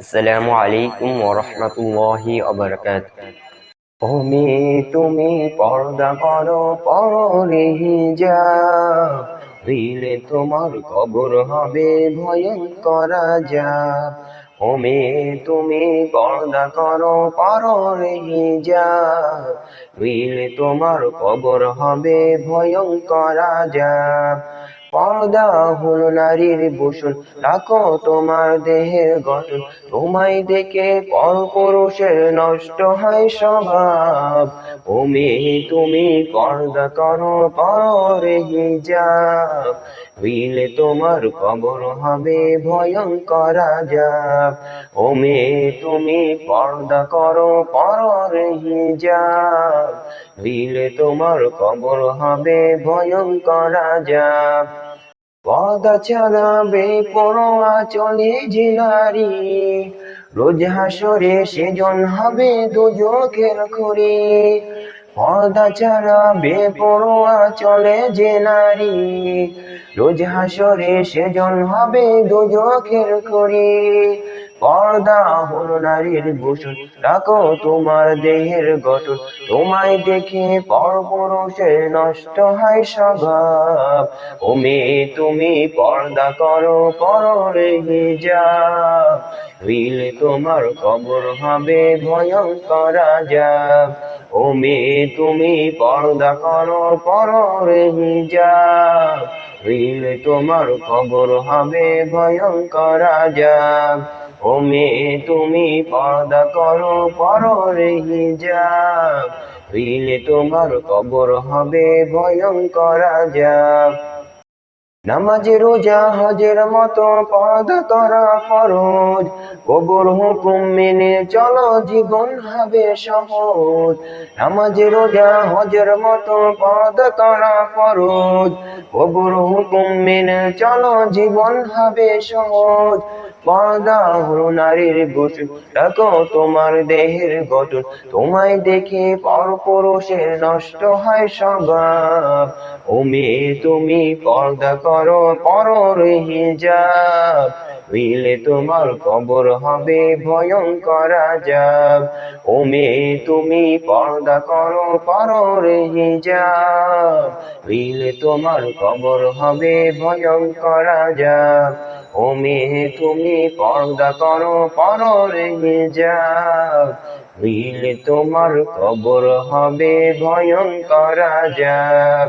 আসসালামু আলাইকুম ওরহমতুল্লাহি ওবরকাত ও মেয়ে তুমি পর্দা করো পরে যা দিলে তোমার কবর হবে, ভয়ঙ্কর যা ও মেয়ে তুমি পর্দা করো পরে যা দিলে তোমার কবর হবে, ভয়ঙ্কর যা পর্দা হলো নারীর ভূষণ, রাখো তোমার দেহের গঠন। তোমায় দেখে পর পুরুষের নষ্ট হয় স্বভাব। ও মেয়ে তুমি পর্দা করো, পরে হিজাব। হইলে তোমার কবর হবে ভয়ঙ্কর আজাব। ও মেয়ে তুমি পর্দা করো, পরে হিজাব। হইলে তোমার কবর হবে ভয়ঙ্কর আজাব। পদা চালাবে পরোয়া চলে যে নারী। রোজ হাসরে সেজন হবে দুজকের খড়ি পর্দা চালাবে পরোয়া চলে যে নারী। রোজ হাসরে সেজন হবে দুজকের খড়ি পর্দা হলো নারীর ভূষণ। রাখো তোমার দেহের গঠন। তোমায় দেখে পর পুরুষের নষ্ট হয় স্বভাব। ও মেয়ে তুমি পর্দা করো পরে হিজাব। হইলে তোমার কবর হবে, ভয়ঙ্কর আজাব। ও মেয়ে তুমি পর্দা করো পরে হিজাব। হইলে তোমার কবর হবে, ভয়ঙ্কর আজাব। ও মেয়ে তুমি পর্দা করো পরে হিজাব। হইলে তোমার কবর হবে ভয়ঙ্করা আজাব। নামাজে রোজা, হজের মতো পর্দা করা ফরজ। কবর হুকুম মেনে চলো, জীবন হবে সহজ। নামাজে রোজা, হজের মতো পর্দা করা ফরজ। কবর হুকুম মেনে চলো, জীবন হবে সহজ। পর্দা হলো নারীর গোসল রাখো তোমার দেহের গঠন। তোমায় দেখে পর পুরুষের নষ্ট হয় স্বভাব। ও মেয়ে, তুমি পর্দা করো পরর হিজাব। হইলে তোমার কবর হবে ভয়ঙ্কর আজাব। ও মেয়ে তুমি পর্দা করো পরর হিজাব। হইলে তোমার কবর হবে ভয়ঙ্কর আজাব। ও মেয়ে তুমি পর্দা করো পরর হিজাব। হইলে তোমার কবর হবে ভয়ঙ্কর আজাব।